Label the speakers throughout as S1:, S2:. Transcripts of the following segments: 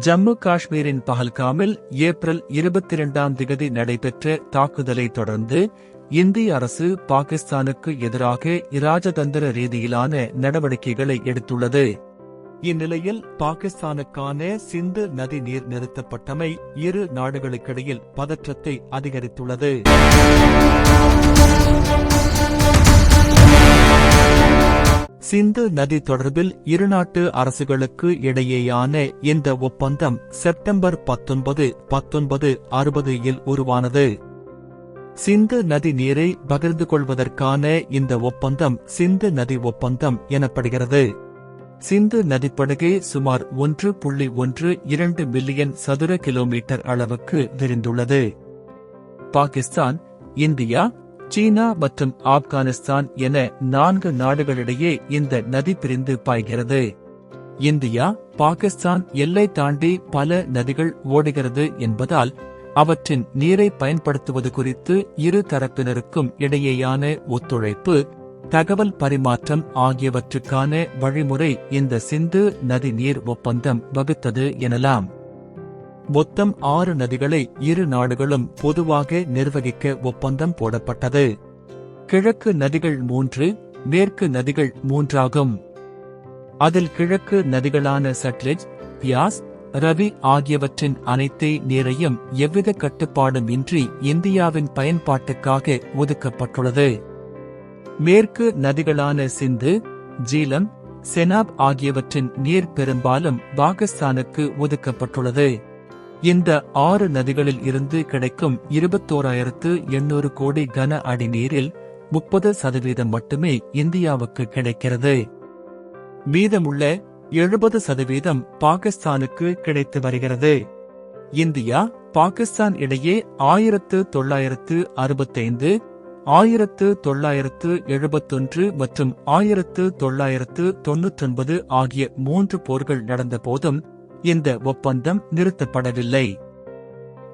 S1: ஜம்மு காஷ்மீரின் பஹல்காமில் ஏப்ரல் இருபத்தி இரண்டாம் திகதி நடைபெற்ற தாக்குதலை தொடர்ந்து இந்திய அரசு பாகிஸ்தானுக்கு எதிராக இராஜதந்திர ரீதியிலான நடவடிக்கைகளை எடுத்துள்ளது. இந்நிலையில் பாகிஸ்தானுக்கான சிந்து நதி நீர் நிறுத்தப்பட்டமை இரு நாடுகளுக்கிடையில் பதற்றத்தை அதிகரித்துள்ளது. சிந்து நதி தொடர்பில் இருநாட்டு அரசுகளுக்கு இடையேயான இந்த ஒப்பந்தம் செப்டம்பர் பத்தொன்பது பத்தொன்பது அறுபது இல் உருவானது. சிந்து நதி நீரை பகிர்ந்து கொள்வதற்கான இந்த ஒப்பந்தம் சிந்து நதி ஒப்பந்தம் எனப்படுகிறது. சிந்து நதிப்படுகை சுமார் ஒன்று புள்ளி ஒன்று இரண்டு மில்லியன் சதுர கிலோமீட்டர் அளவுக்கு விரிந்துள்ளது. பாகிஸ்தான் இந்தியா சீனா மற்றும் ஆப்கானிஸ்தான் என நான்கு நாடுகளிடையே இந்த நதி பிரிந்து பாய்கிறது. இந்தியா பாகிஸ்தான் எல்லை தாண்டி பல நதிகள் ஓடுகிறது என்பதால் அவற்றின் நீரை பயன்படுத்துவது குறித்து இரு தரப்பினருக்கும் இடையேயான ஒத்துழைப்பு தகவல் பரிமாற்றம் ஆகியவற்றுக்கான வழிமுறை இந்த சிந்து நதி நீர் ஒப்பந்தம் வகுத்தது எனலாம். மொத்தம் ஆறு நதிகளை இரு நாடுகளும் பொதுவாக நிர்வகிக்க ஒப்பந்தம் போடப்பட்டது. கிழக்கு நதிகள் மூன்று மேற்கு நதிகள் மூன்றாகும். அதில் கிழக்கு நதிகளான சட்லெஜ் பியாஸ் ரவி ஆகியவற்றின் அனைத்து நீரையும் எவ்வித கட்டுப்பாடும் இன்றி இந்தியாவின் பயன்பாட்டுக்காக ஒதுக்கப்பட்டுள்ளது. மேற்கு நதிகளான சிந்து ஜீலம் செனாப் ஆகியவற்றின் நீர் பெரும்பாலும் பாகிஸ்தானுக்கு ஒதுக்கப்பட்டுள்ளது. இந்த ஆறு நதிகளில் இருந்து கிடைக்கும் இருபத்தோராயிரத்து எண்ணூறு கோடி கன அடி நீரில் முப்பது சதவீதம் மட்டுமே இந்தியாவுக்கு கிடைக்கிறது. மீதமுள்ள எழுபது சதவீதம் பாகிஸ்தானுக்கு கிடைத்து வருகிறது. இந்தியா பாகிஸ்தான் இடையே ஆயிரத்து தொள்ளாயிரத்து அறுபத்தைந்து ஆயிரத்து தொள்ளாயிரத்து எழுபத்தொன்று மற்றும் ஆயிரத்து தொள்ளாயிரத்து தொன்னூற்றொன்பது ஆகிய மூன்று போர்கள் நடந்த போதும் இந்த ஒப்பந்தம் நிறுத்தப்படவில்லை.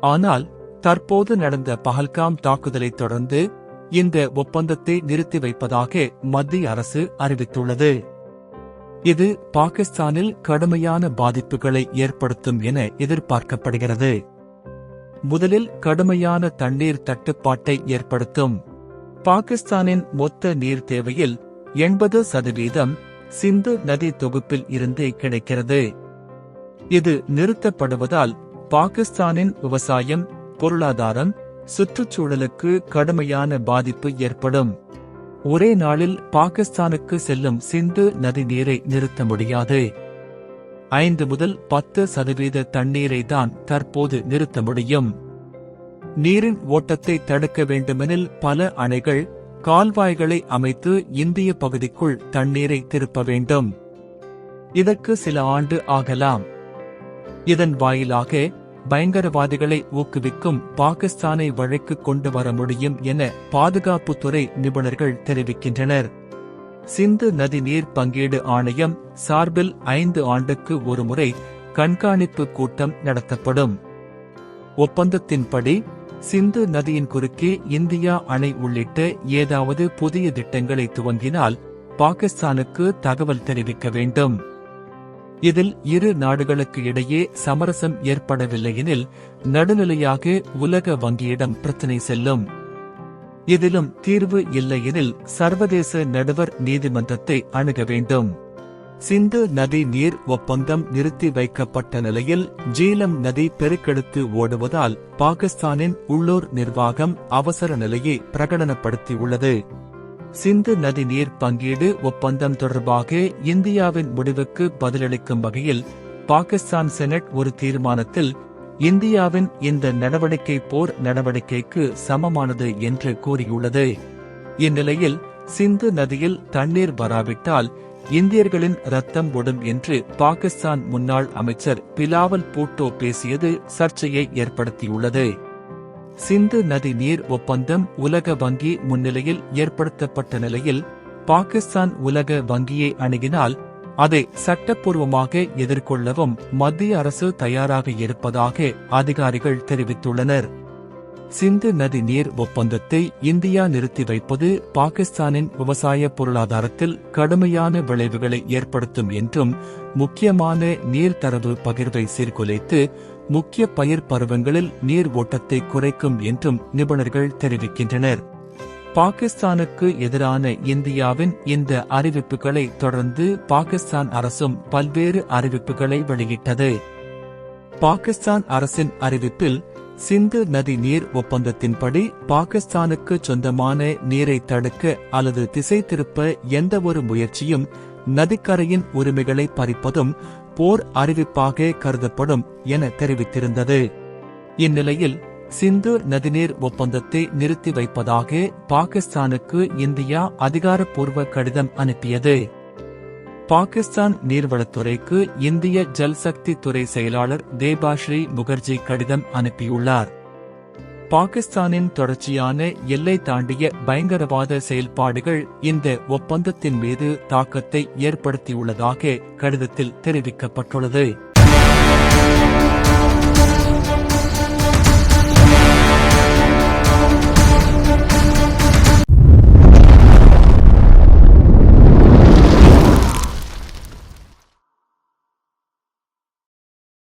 S1: ஆனால் தற்போது நடந்த பஹல்காம் தாக்குதலை தொடர்ந்து இந்த ஒப்பந்தத்தை நிறுத்தி வைப்பதாக மத்திய அரசு அறிவித்துள்ளது. இது பாகிஸ்தானில் கடுமையான பாதிப்புகளை ஏற்படுத்தும் என எதிர்பார்க்கப்படுகிறது. முதலில் கடுமையான தண்ணீர் தட்டுப்பாட்டை ஏற்படுத்தும். பாகிஸ்தானின் மொத்த நீர் தேவையில் எண்பது சதவீதம் சிந்து நதி தொகுப்பில் இருந்தே கிடைக்கிறது. இது நிறுத்தப்படுவதால் பாகிஸ்தானின் விவசாயம் பொருளாதாரம் சுற்றுச்சூழலுக்கு கடுமையான பாதிப்பு ஏற்படும். ஒரே நாளில் பாகிஸ்தானுக்கு செல்லும் சிந்து நதி நீரை நிறுத்த முடியாது. ஐந்து முதல் பத்து சதவீத தண்ணீரை தான் தற்போது நிறுத்த முடியும். நீரின் ஓட்டத்தை தடுக்க வேண்டுமெனில் பல அணைகள் கால்வாய்களை அமைத்து இந்திய பகுதிக்குள் தண்ணீரை திருப்ப வேண்டும். இதற்கு சில ஆண்டு ஆகலாம். இதன் வாயிலாக பயங்கரவாதிகளை ஊக்குவிக்கும் பாகிஸ்தானை வழக்கு கொண்டு வர முடியும் என பாதுகாப்புத்துறை நிபுணர்கள் தெரிவிக்கின்றனர். சிந்து நதி நீர் பங்கீடு ஆணையம் சார்பில் ஐந்து ஆண்டுக்கு ஒருமுறை கண்காணிப்பு கூட்டம் நடத்தப்படும். ஒப்பந்தத்தின்படி சிந்து நதியின் குறுக்கே இந்தியா அணை உள்ளிட்ட ஏதாவது புதிய திட்டங்களை துவங்கினால் பாகிஸ்தானுக்கு தகவல் தெரிவிக்க வேண்டும். இதில் இரு நாடுகளுக்கு இடையே சமரசம் ஏற்படவில்லையெனில் நடுநிலையாக உலக வங்கியிடம் பிரச்சினை செல்லும். இதிலும் தீர்வு இல்லையெனில் சர்வதேச நடுவர் நீதிமன்றத்தை அணுக வேண்டும். சிந்து நதி நீர் ஒப்பந்தம் நிறுத்தி வைக்கப்பட்ட நிலையில் ஜீலம் நதி பெருக்கெடுத்து ஓடுவதால் பாகிஸ்தானின் உள்ளூர் நிர்வாகம் அவசர நிலையை பிரகடனப்படுத்தியுள்ளது. சிந்து நதி நீர் பங்கீடு ஒப்பந்தம் தொடர்பாக இந்தியாவின் முடிவுக்கு பதிலளிக்கும் வகையில் பாகிஸ்தான் செனட் ஒரு தீர்மானத்தில் இந்தியாவின் இந்த நடவடிக்கை போர் நடவடிக்கைக்கு சமமானது என்று கூறியுள்ளது. இந்நிலையில் சிந்து நதியில் தண்ணீர் வராவிட்டால் இந்தியர்களின் ரத்தம் ஒடும் என்று பாகிஸ்தான் முன்னாள் அமைச்சர் பிலாவல் பூட்டோ பேசியது சர்ச்சையை ஏற்படுத்தியுள்ளது. சிந்து நதி நீர் ஒப்பந்தம் உலக வங்கி முன்னிலையில் ஏற்படுத்தப்பட்ட நிலையில் பாகிஸ்தான் உலக வங்கியை அணுகினால் அதை சட்டப்பூர்வமாக எதிர்கொள்ளவும் மத்திய அரசு தயாராக இருப்பதாக அதிகாரிகள் தெரிவித்துள்ளனர். சிந்து நதி நீர் ஒப்பந்தத்தை இந்தியா நிறுத்தி வைப்பது பாகிஸ்தானின் விவசாய பொருளாதாரத்தில் கடுமையான விளைவுகளை ஏற்படுத்தும் என்றும் முக்கியமான நீர்த்தரவு பகிர்வை சீர்குலைத்து முக்கிய பயிர் பருவங்களில் நீர் ஓட்டத்தை குறைக்கும் என்றும் நிபுணர்கள் தெரிவிக்கின்றனர். பாகிஸ்தானுக்கு எதிரான இந்தியாவின் இந்த அறிவிப்புகளை தொடர்ந்து பாகிஸ்தான் அரசும் பல்வேறு அறிவிப்புகளை வெளியிட்டது. பாகிஸ்தான் அரசின் அறிவிப்பில் சிந்து நதி நீர் ஒப்பந்தத்தின்படி பாகிஸ்தானுக்கு சொந்தமான நீரை தடுக்க அல்லது திசை திருப்ப எந்தவொரு முயற்சியும் நதிக்கரையின் உரிமைகளை பறிப்பதும் போர் அறிவிப்பாக கருதப்படும் என தெரிவித்திருந்தது. இந்நிலையில் சிந்து நதிநீர் ஒப்பந்தத்தை நிறுத்தி வைப்பதாக பாகிஸ்தானுக்கு இந்தியா அதிகாரப்பூர்வ கடிதம் அனுப்பியது. பாகிஸ்தான் நீர்வளத்துறைக்கு இந்திய ஜல்சக்தி துறை செயலாளர் தேபாஸ்ரீ முகர்ஜி கடிதம் அனுப்பியுள்ளார். பாகிஸ்தானின் தொடர்ச்சியான எல்லை தாண்டிய பயங்கரவாத செயல்பாடுகள் இந்த ஒப்பந்தத்தின் மீது தாக்கத்தை ஏற்படுத்தியுள்ளதாக கடிதத்தில் தெரிவிக்கப்பட்டுள்ளது.